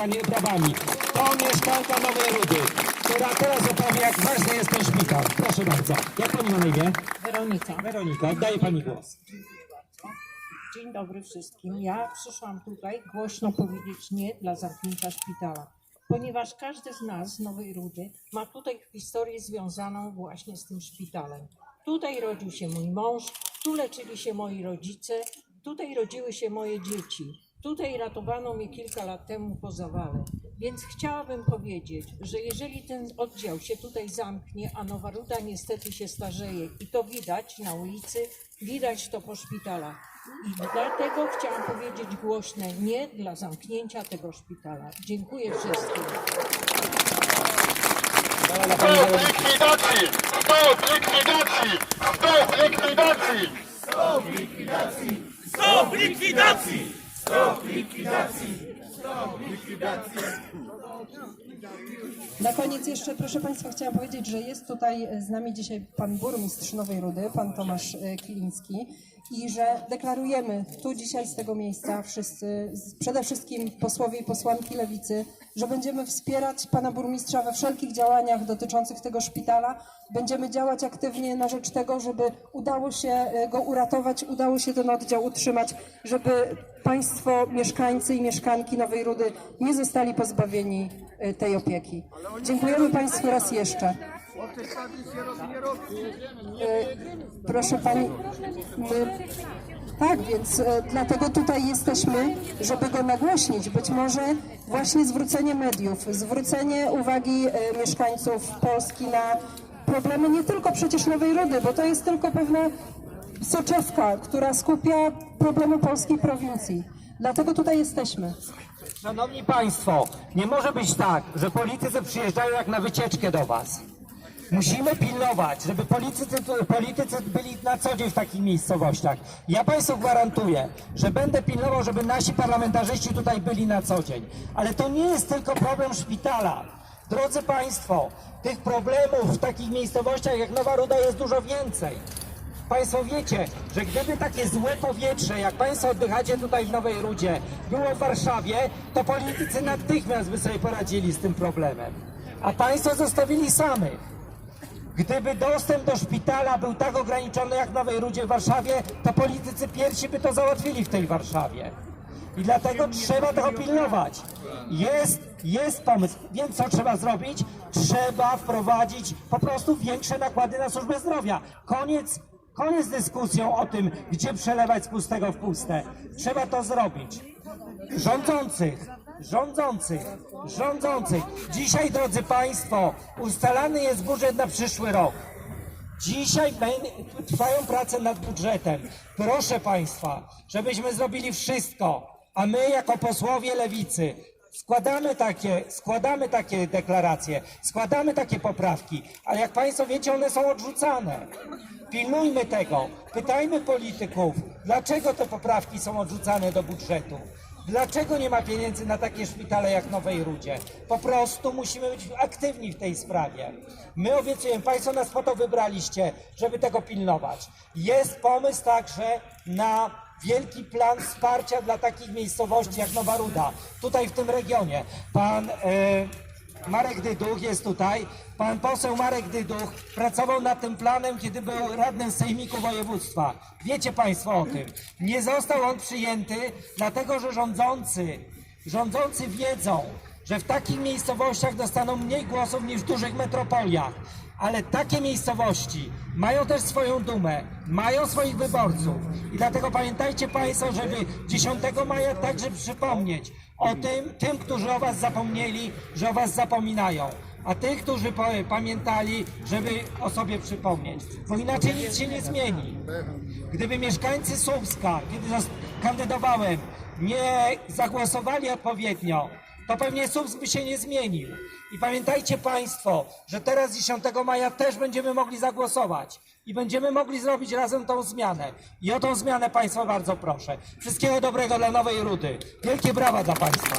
Panie prawami. To mieszkanka Nowej Rudy, która teraz opowie, jak ważny jest ten szpital. Proszę bardzo. Jak pani ma na imię? Weronika. Weronika, oddaję pani głos. Dzień dobry wszystkim. Ja przyszłam tutaj głośno powiedzieć nie dla zamknięcia szpitala, ponieważ każdy z nas z Nowej Rudy ma tutaj historię związaną właśnie z tym szpitalem. Tutaj rodził się mój mąż, tu leczyli się moi rodzice, tutaj rodziły się moje dzieci. Tutaj ratowano mnie kilka lat temu po zawale. Więc chciałabym powiedzieć, że jeżeli ten oddział się tutaj zamknie, a Nowa Ruda niestety się starzeje i to widać na ulicy, widać to po szpitalach. I dlatego chciałam powiedzieć głośne nie dla zamknięcia tego szpitala. Dziękuję wszystkim. Dała pani Stop Weronika. likwidacji! Stop likwidacji! Stop likwidacji! Stop likwidacji! Na koniec jeszcze, proszę Państwa, chciałam powiedzieć, że jest tutaj z nami dzisiaj pan burmistrz Nowej Rudy, pan Tomasz e, Kiliński i że deklarujemy tu dzisiaj z tego miejsca wszyscy, przede wszystkim posłowie i posłanki Lewicy, że będziemy wspierać pana burmistrza we wszelkich działaniach dotyczących tego szpitala. Będziemy działać aktywnie na rzecz tego, żeby udało się e, go uratować, udało się ten oddział utrzymać, żeby Państwo, mieszkańcy i mieszkanki Nowej Rudy nie zostali pozbawieni e, tej opieki. Dziękujemy Państwu raz jeszcze. E, Proszę Pani, my, tak, więc e, dlatego tutaj jesteśmy, żeby go nagłośnić. Być może właśnie zwrócenie mediów, zwrócenie uwagi e, mieszkańców Polski na problemy nie tylko przecież Nowej Rudy, bo to jest tylko pewna soczewka, która skupia problemy polskiej prowincji. Dlatego tutaj jesteśmy. Szanowni Państwo, nie może być tak, że politycy przyjeżdżają jak na wycieczkę do Was. Musimy pilnować, żeby politycy, politycy byli na co dzień w takich miejscowościach. Ja Państwu gwarantuję, że będę pilnował, żeby nasi parlamentarzyści tutaj byli na co dzień. Ale to nie jest tylko problem szpitala. Drodzy Państwo, tych problemów w takich miejscowościach jak Nowa Ruda jest dużo więcej. Państwo wiecie, że gdyby takie złe powietrze, jak Państwo oddychacie tutaj w Nowej Rudzie, było w Warszawie, to politycy natychmiast by sobie poradzili z tym problemem. A Państwo zostawili samych. Gdyby dostęp do szpitala był tak ograniczony jak w Nowej Rudzie w Warszawie, to politycy pierwsi by to załatwili w tej Warszawie. I dlatego trzeba tego pilnować. Jest, jest pomysł. Więc co trzeba zrobić? Trzeba wprowadzić po prostu większe nakłady na służbę zdrowia. Koniec, koniec dyskusją o tym, gdzie przelewać z pustego w puste. Trzeba to zrobić rządzących, rządzących, rządzących. Dzisiaj, drodzy Państwo, ustalany jest budżet na przyszły rok. Dzisiaj trwają prace nad budżetem. Proszę Państwa, żebyśmy zrobili wszystko, a my jako posłowie lewicy składamy takie, składamy takie deklaracje, składamy takie poprawki, ale jak Państwo wiecie, one są odrzucane. Pilnujmy tego, pytajmy polityków, dlaczego te poprawki są odrzucane do budżetu. Dlaczego nie ma pieniędzy na takie szpitale jak Nowej Rudzie? Po prostu musimy być aktywni w tej sprawie. My obiecujemy, Państwo nas po to wybraliście, żeby tego pilnować. Jest pomysł także na wielki plan wsparcia dla takich miejscowości jak Nowa Ruda, tutaj w tym regionie. Pan e, Marek Dyduch jest tutaj. Pan poseł Marek Dyduch pracował nad tym planem, kiedy był radnym Sejmiku Województwa. Wiecie Państwo o tym. Nie został on przyjęty, dlatego że rządzący, rządzący wiedzą, że w takich miejscowościach dostaną mniej głosów niż w dużych metropoliach. Ale takie miejscowości mają też swoją dumę, mają swoich wyborców. I dlatego pamiętajcie Państwo, żeby 10 maja także przypomnieć o tym, tym, którzy o Was zapomnieli, że o Was zapominają. A tych, którzy pamiętali, żeby o sobie przypomnieć. Bo inaczej nic się nie zmieni. Gdyby mieszkańcy Słupska, kiedy kandydowałem, nie zagłosowali odpowiednio, to pewnie Słupsk by się nie zmienił. I pamiętajcie Państwo, że teraz 10 maja też będziemy mogli zagłosować i będziemy mogli zrobić razem tą zmianę. I o tą zmianę Państwa bardzo proszę. Wszystkiego dobrego dla Nowej Rudy. Wielkie brawa dla Państwa.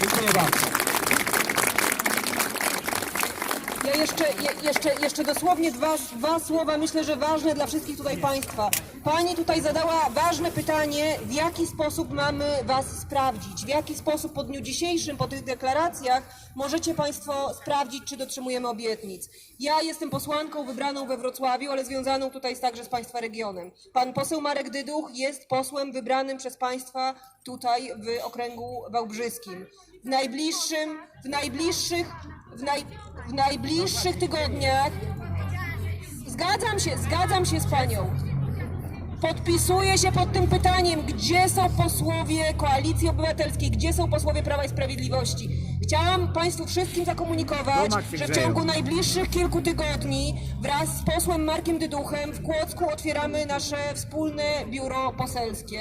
Dziękuję bardzo. Ja jeszcze, je, jeszcze, jeszcze dosłownie dwa, dwa słowa, myślę, że ważne dla wszystkich tutaj Państwa. Pani tutaj zadała ważne pytanie, w jaki sposób mamy Was sprawdzić, w jaki sposób po dniu dzisiejszym, po tych deklaracjach możecie Państwo sprawdzić, czy dotrzymujemy obietnic. Ja jestem posłanką wybraną we Wrocławiu, ale związaną tutaj także z Państwa regionem. Pan poseł Marek Dyduch jest posłem wybranym przez Państwa tutaj w okręgu wałbrzyskim. W najbliższym, w najbliższych, w, naj, w najbliższych tygodniach Zgadzam się, zgadzam się z panią. Podpisuję się pod tym pytaniem, gdzie są posłowie Koalicji Obywatelskiej, gdzie są posłowie Prawa i Sprawiedliwości. Chciałam Państwu wszystkim zakomunikować, że w ciągu najbliższych kilku tygodni wraz z posłem Markiem Dyduchem w Kłodzku otwieramy nasze wspólne biuro poselskie,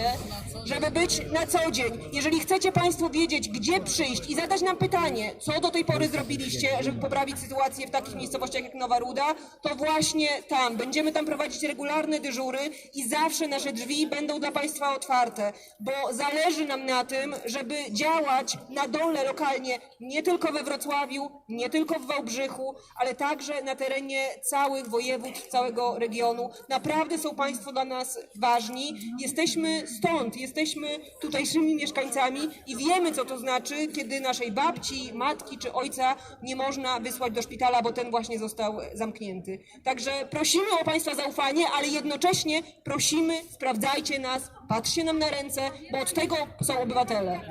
żeby być na co dzień. Jeżeli chcecie Państwo wiedzieć, gdzie przyjść i zadać nam pytanie, co do tej pory zrobiliście, żeby poprawić sytuację w takich miejscowościach jak Nowa Ruda, to właśnie tam. Będziemy tam prowadzić regularne dyżury i zawsze nasze drzwi będą dla Państwa otwarte, bo zależy nam na tym, żeby działać na dole lokalnie, nie tylko we Wrocławiu, nie tylko w Wałbrzychu, ale także na terenie całych województw, całego regionu. Naprawdę są Państwo dla nas ważni. Jesteśmy stąd, jesteśmy tutejszymi mieszkańcami i wiemy, co to znaczy, kiedy naszej babci, matki czy ojca nie można wysłać do szpitala, bo ten właśnie został zamknięty. Także prosimy o Państwa zaufanie, ale jednocześnie prosimy, sprawdzajcie nas, patrzcie nam na ręce, bo od tego są obywatele.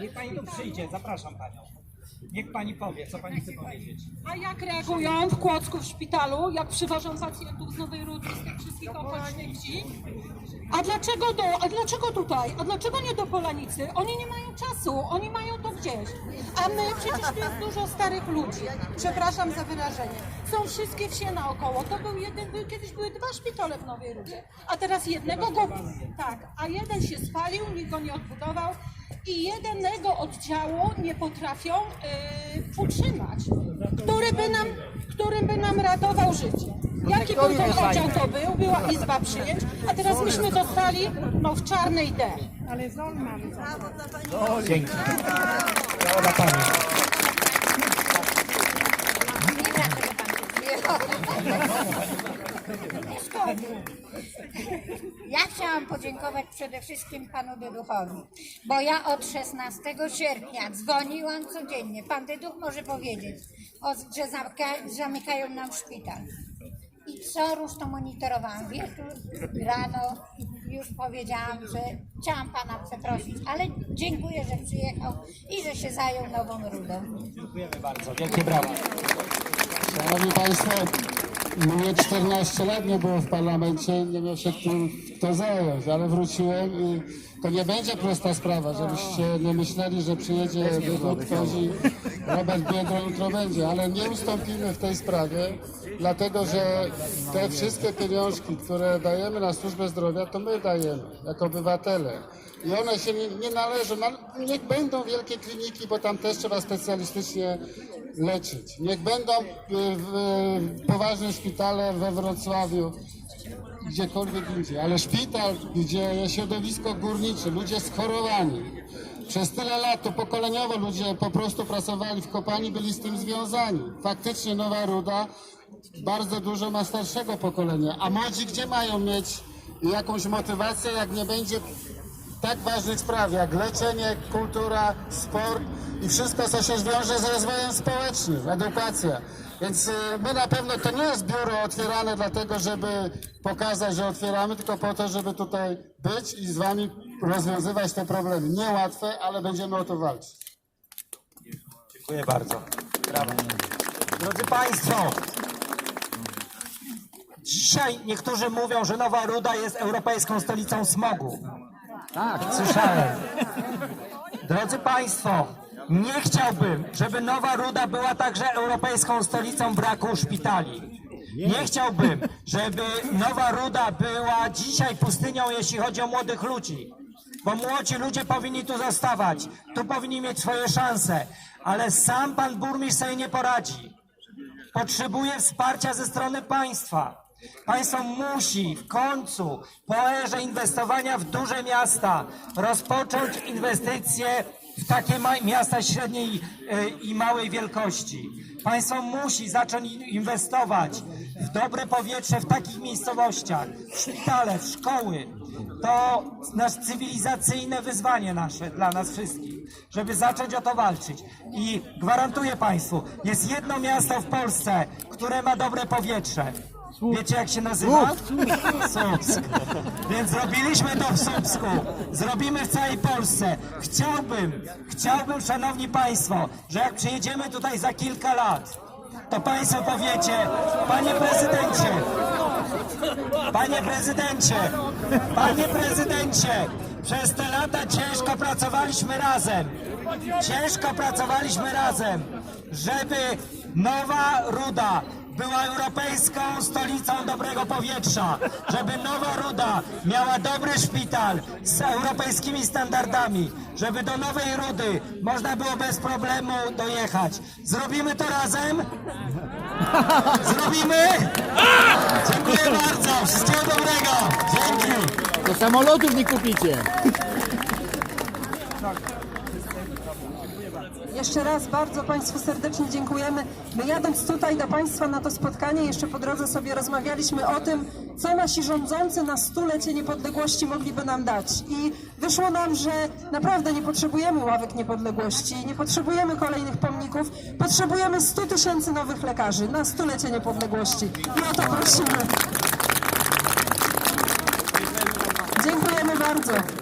Niech pani tu przyjdzie, zapraszam panią. Niech pani powie, co pani chce powiedzieć. A jak reagują w Kłodzku w szpitalu, jak przywożą pacjentów z Nowej Rudy, z tych wszystkich okolicznych wsi? A dlaczego, do, a dlaczego tutaj? A dlaczego nie do Polanicy? Oni nie mają czasu, oni mają to gdzieś. A my, przecież tu jest dużo starych ludzi. Przepraszam za wyrażenie. Są wszystkie wsie naokoło. To był jeden, był, kiedyś były dwa szpitale w Nowej Rudzie. A teraz jednego go, tak, a jeden się spalił, nikt go nie odbudował. I jednego oddziału nie potrafią yy, utrzymać, który by nam, którym by nam ratował życie. Jaki był ten oddział to był? Była izba przyjęć, a teraz myśmy dostali no, w czarnej D. Dzięki. Brawo dla pani. Ja chciałam podziękować przede wszystkim panu Dyduchowi, bo ja od 16 sierpnia dzwoniłam codziennie. Pan Dyduch może powiedzieć, że zamyka, zamykają nam szpital. I co rusz to monitorowałam. Wieczór, rano już powiedziałam, że chciałam pana przeprosić, ale dziękuję, że przyjechał i że się zajął nową rudą. Dziękujemy bardzo. Wielkie brawa. Szanowni Państwo, mnie 14 lat nie było w parlamencie, nie miał się kto, kto zająć, ale wróciłem i to nie będzie prosta sprawa, żebyście nie myśleli, że przyjedzie ktoś i Robert Biedro jutro będzie, ale nie ustąpimy w tej sprawie, dlatego że te wszystkie pieniążki, które dajemy na służbę zdrowia, to my dajemy, jako obywatele. I one się nie, nie należą, no, niech będą wielkie kliniki, bo tam też trzeba specjalistycznie leczyć. Niech będą y, w, y, poważne szpitale we Wrocławiu, gdziekolwiek indziej, ale szpital, gdzie środowisko górnicze, ludzie schorowani. Przez tyle lat to pokoleniowo ludzie po prostu pracowali w kopalni, byli z tym związani. Faktycznie Nowa Ruda bardzo dużo ma starszego pokolenia, a młodzi gdzie mają mieć jakąś motywację, jak nie będzie tak ważnych spraw jak leczenie, kultura, sport i wszystko, co się wiąże z rozwojem społecznym, edukacja. Więc y, my na pewno to nie jest biuro otwierane dlatego, żeby pokazać, że otwieramy, tylko po to, żeby tutaj być i z wami rozwiązywać te problemy. Niełatwe, ale będziemy o to walczyć. Dziękuję bardzo. Brawo. Drodzy Państwo, dzisiaj niektórzy mówią, że Nowa Ruda jest europejską stolicą smogu. Tak, słyszałem. Drodzy Państwo, nie chciałbym, żeby Nowa Ruda była także europejską stolicą braku szpitali. Nie chciałbym, żeby Nowa Ruda była dzisiaj pustynią, jeśli chodzi o młodych ludzi. Bo młodzi ludzie powinni tu zostawać, tu powinni mieć swoje szanse, ale sam pan burmistrz sobie nie poradzi. Potrzebuje wsparcia ze strony państwa. Państwo musi w końcu po erze inwestowania w duże miasta rozpocząć inwestycje w takie miasta średniej e, i małej wielkości. Państwo musi zacząć in- inwestować w dobre powietrze w takich miejscowościach, w szpitale, w szkoły. To nasz cywilizacyjne wyzwanie nasze dla nas wszystkich, żeby zacząć o to walczyć. I gwarantuję Państwu, jest jedno miasto w Polsce, które ma dobre powietrze. Wiecie jak się nazywa? Słupsk. Więc zrobiliśmy to w Słupsku. Zrobimy w całej Polsce. Chciałbym, chciałbym, szanowni państwo, że jak przyjedziemy tutaj za kilka lat, to państwo powiecie, panie prezydencie, panie prezydencie, panie prezydencie, przez te lata ciężko pracowaliśmy razem. Ciężko pracowaliśmy razem, żeby Nowa Ruda była europejską stolicą dobrego powietrza, żeby Nowa Ruda miała dobry szpital z europejskimi standardami, żeby do Nowej Rudy można było bez problemu dojechać. Zrobimy to razem? Zrobimy? Dziękuję bardzo. Wszystkiego dobrego. Dzięki. To samolotów nie kupicie. Jeszcze raz bardzo Państwu serdecznie dziękujemy. My jadąc tutaj do Państwa na to spotkanie, jeszcze po drodze sobie rozmawialiśmy o tym, co nasi rządzący na stulecie niepodległości mogliby nam dać. I wyszło nam, że naprawdę nie potrzebujemy ławek niepodległości, nie potrzebujemy kolejnych pomników, potrzebujemy 100 tysięcy nowych lekarzy na stulecie niepodległości. I o to prosimy. Dziękujemy bardzo.